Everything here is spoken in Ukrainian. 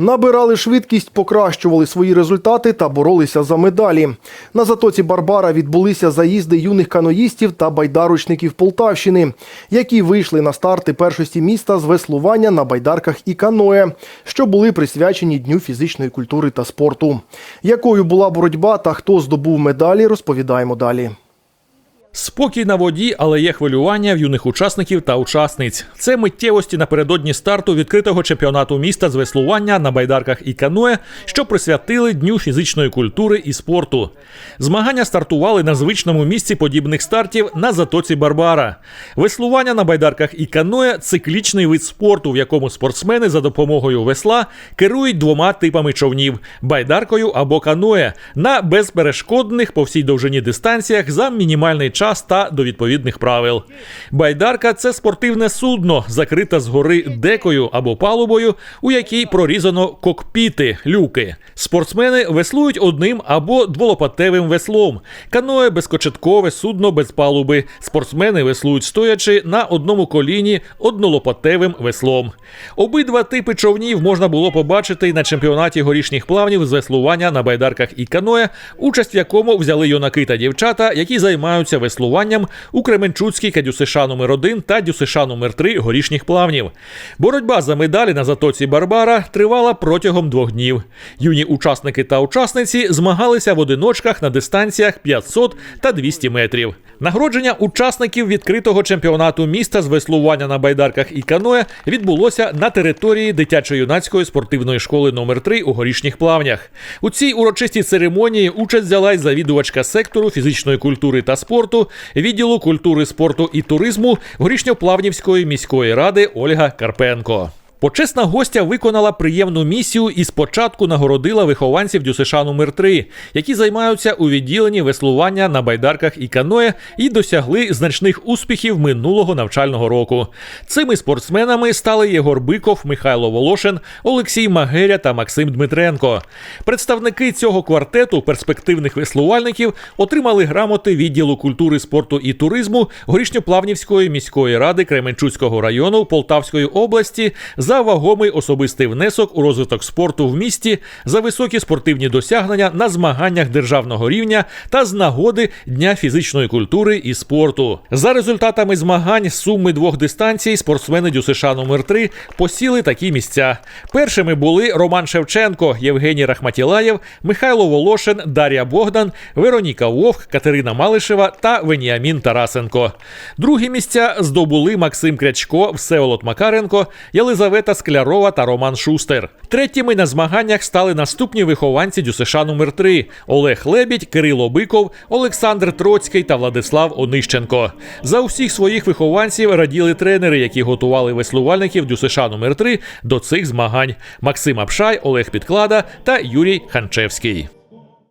Набирали швидкість, покращували свої результати та боролися за медалі. На затоці Барбара відбулися заїзди юних каноїстів та байдарочників Полтавщини, які вийшли на старти першості міста з веслування на байдарках і каное, що були присвячені Дню фізичної культури та спорту. Якою була боротьба та хто здобув медалі, розповідаємо далі. Спокій на воді, але є хвилювання в юних учасників та учасниць. Це миттєвості напередодні старту відкритого чемпіонату міста з веслування на байдарках і каное, що присвятили Дню фізичної культури і спорту. Змагання стартували на звичному місці подібних стартів на затоці Барбара. Веслування на байдарках і каное циклічний вид спорту, в якому спортсмени за допомогою весла керують двома типами човнів байдаркою або каное на безперешкодних по всій довжині дистанціях за мінімальний час та до відповідних правил. Байдарка це спортивне судно, закрите згори декою або палубою, у якій прорізано кокпіти, люки. Спортсмени веслують одним або дволопатевим веслом. Каное безкочеткове судно без палуби. Спортсмени веслують стоячи на одному коліні однолопатевим веслом. Обидва типи човнів можна було побачити на чемпіонаті горішніх плавнів з веслування на байдарках і каное, участь в якому взяли юнаки та дівчата, які займаються веслуванням у Кременчуцькій кадюсиш номер 1 та дюсиш номер 3 горішніх плавнів. Боротьба за медалі на затоці Барбара тривала протягом двох днів. Юні учасники та учасниці змагалися в одиночках на дистанціях 500 та 200 метрів. Нагородження учасників відкритого чемпіонату міста з веслування на байдарках і каное відбулося на території дитячо-юнацької спортивної школи номер 3 у горішніх плавнях. У цій урочистій церемонії участь взяла й завідувачка сектору фізичної культури та спорту, відділу культури, спорту і туризму горішньоплавнівської міської ради Ольга Карпенко. Почесна гостя виконала приємну місію і спочатку нагородила вихованців ДЮСШ номер 3 які займаються у відділенні веслування на байдарках і каное і досягли значних успіхів минулого навчального року. Цими спортсменами стали Єгор Биков, Михайло Волошин, Олексій Магеря та Максим Дмитренко. Представники цього квартету перспективних веслувальників отримали грамоти відділу культури, спорту і туризму Горішньоплавнівської міської ради Кременчуцького району Полтавської області за вагомий особистий внесок у розвиток спорту в місті, за високі спортивні досягнення на змаганнях державного рівня та з нагоди Дня фізичної культури і спорту. За результатами змагань з суми двох дистанцій спортсмени ДЮСШ номер 3 посіли такі місця. Першими були Роман Шевченко, Євгеній Рахматілаєв, Михайло Волошин, Дар'я Богдан, Вероніка Вовк, Катерина Малишева та Веніамін Тарасенко. Другі місця здобули Максим Крячко, Всеволод Макаренко, Єлизавета Склярова та Роман Шустер. Третіми на змаганнях стали наступні вихованці ДЮСШ номер 3 Олег Лебідь, Кирило Биков, Олександр Троцький та Владислав Онищенко. За усіх своїх вихованців раділи тренери, які готували веслувальників ДЮСШ номер 3 до цих змагань: Максим Апшай, Олег Підклада та Юрій Ханчевський.